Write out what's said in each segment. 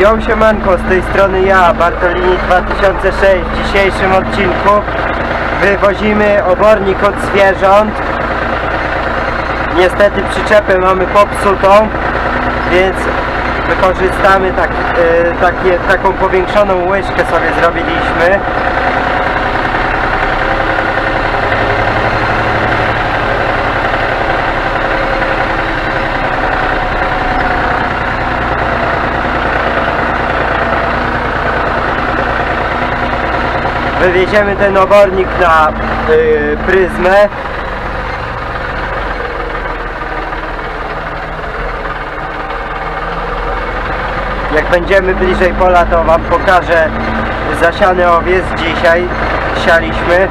Ją siemanko, z tej strony ja, Bartolini 2006. W dzisiejszym odcinku wywozimy obornik od zwierząt. Niestety przyczepę mamy popsutą, więc wykorzystamy tak, e, takie, taką powiększoną łyżkę sobie zrobiliśmy. Wywieziemy ten obornik na y, pryzmę. Jak będziemy bliżej pola, to Wam pokażę zasiany owiec dzisiaj. Sialiśmy.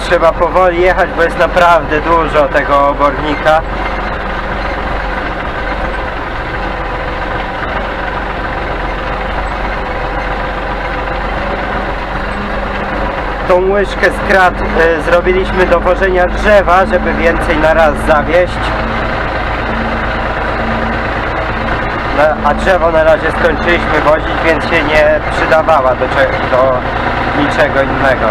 Trzeba powoli jechać, bo jest naprawdę dużo tego obornika. Tą łyżkę z krat e, zrobiliśmy do wożenia drzewa, żeby więcej na raz zawieść. Na, a drzewo na razie skończyliśmy wozić, więc się nie przydawała do, do niczego innego.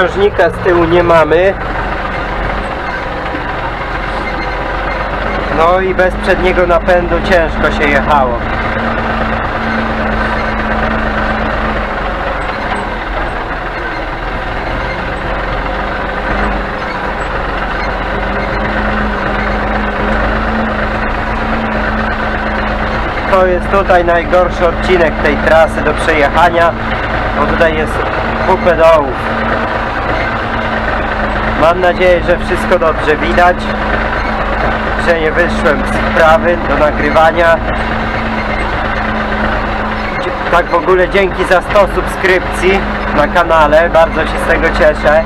Obciążnika z tyłu nie mamy. No i bez przedniego napędu ciężko się jechało. To jest tutaj najgorszy odcinek tej trasy do przejechania, bo tutaj jest kupę dołów. Mam nadzieję, że wszystko dobrze widać, że nie wyszłem z prawy do nagrywania. Tak w ogóle dzięki za 100 subskrypcji na kanale, bardzo się z tego cieszę.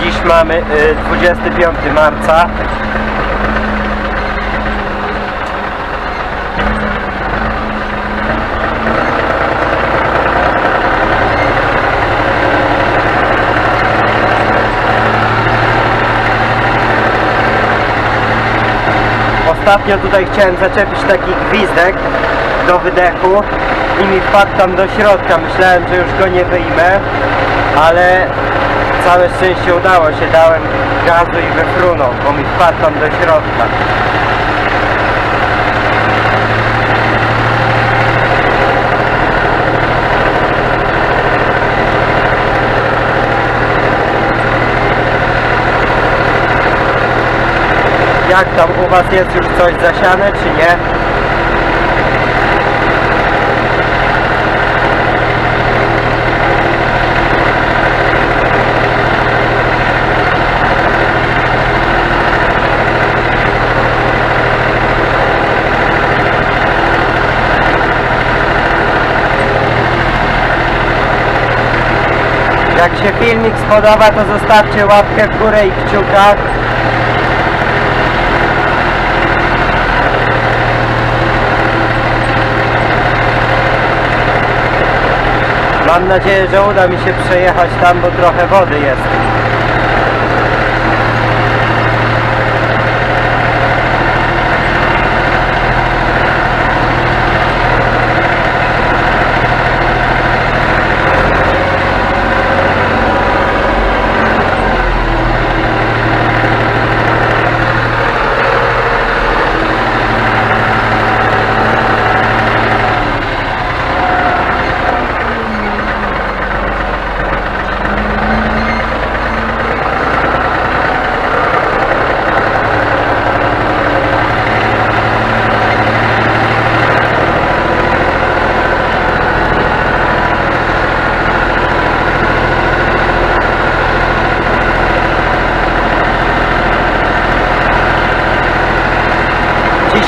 Dziś mamy y, 25 marca. Ostatnio tutaj chciałem zaczepić taki gwizdek do wydechu i mi wpadł tam do środka. Myślałem, że już go nie wyjmę, ale całe szczęście udało się. Dałem gazu i wyfrunął, bo mi wpadł tam do środka. Jak tam u Was jest już coś zasiane, czy nie? Jak się filmik spodoba, to zostawcie łapkę w górę i kciuka. Mam nadzieję, że uda mi się przejechać tam, bo trochę wody jest.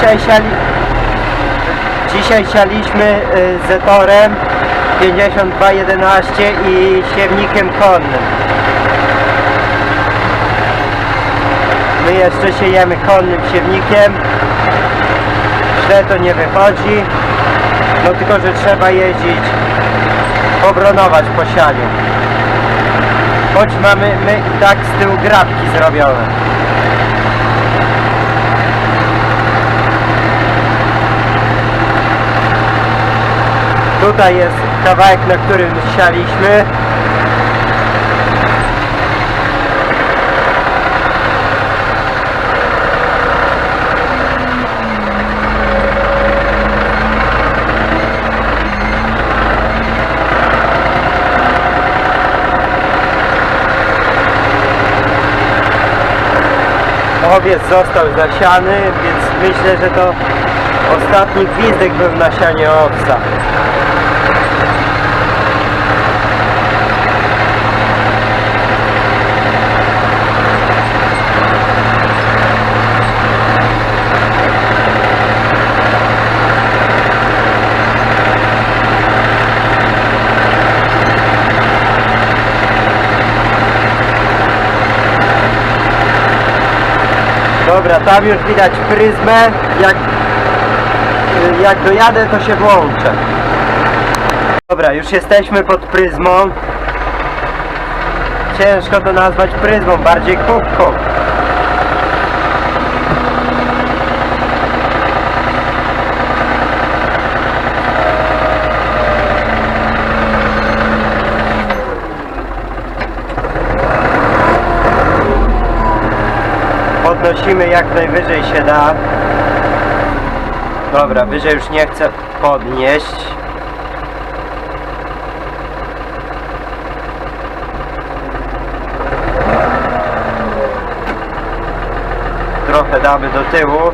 Dzisiaj siali... dzisiaj sialiśmy y, Zetorem 5211 i siewnikiem konnym. My jeszcze siejemy konnym siewnikiem. Źle to nie wychodzi. No tylko, że trzeba jeździć, obronować po sianiu. Choć mamy my i tak z tyłu grabki zrobione. Tutaj jest kawałek, na którym sialiśmy. Owiec został zasiany, więc myślę, że to ostatni gwizdek był na sianie owca. Dobra, tam już widać pryzmę. Jak, jak dojadę, to się włączę. Dobra, już jesteśmy pod pryzmą. Ciężko to nazwać pryzmą, bardziej kubką. Podnosimy jak najwyżej się da. Dobra, wyżej już nie chcę podnieść. Trochę damy do tyłu.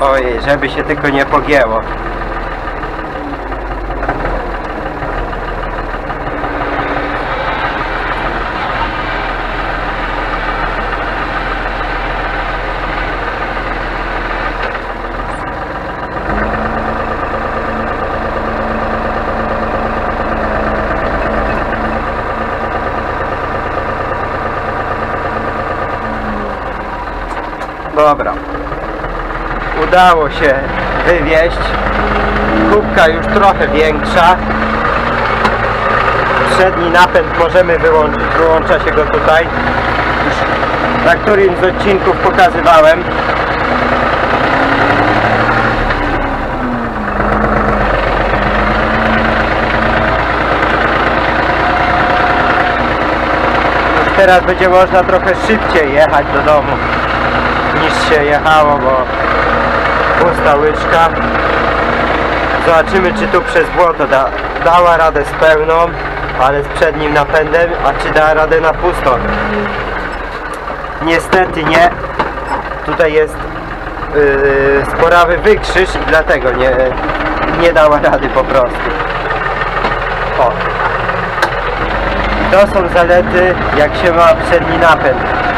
Ojej, żeby się tylko nie pogięło. Dobra. Udało się wywieźć. Kubka już trochę większa. Przedni napęd możemy wyłączyć. Wyłącza się go tutaj. Już na którymś z odcinków pokazywałem. Teraz będzie można trochę szybciej jechać do domu niż się jechało, bo pusta łyczka. Zobaczymy czy tu przez błoto da, dała radę z pełną, ale z przednim napędem, a czy da radę na pusto. Niestety nie. Tutaj jest yy, sporawy wykrzyż i dlatego nie, nie dała rady po prostu. O. To są zalety jak się ma przedni napęd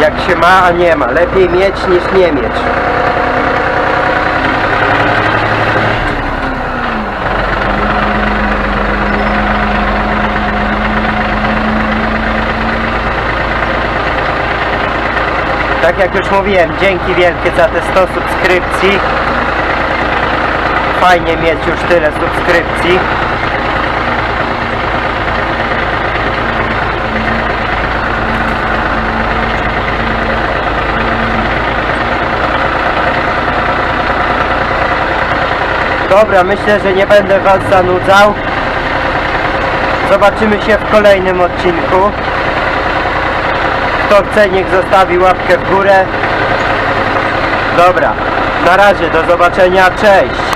jak się ma, a nie ma. Lepiej mieć niż nie mieć. Tak jak już mówiłem, dzięki wielkie za te 100 subskrypcji. Fajnie mieć już tyle subskrypcji. Dobra, myślę, że nie będę Was zanudzał. Zobaczymy się w kolejnym odcinku. Kto chce, niech zostawi łapkę w górę. Dobra, na razie, do zobaczenia, cześć!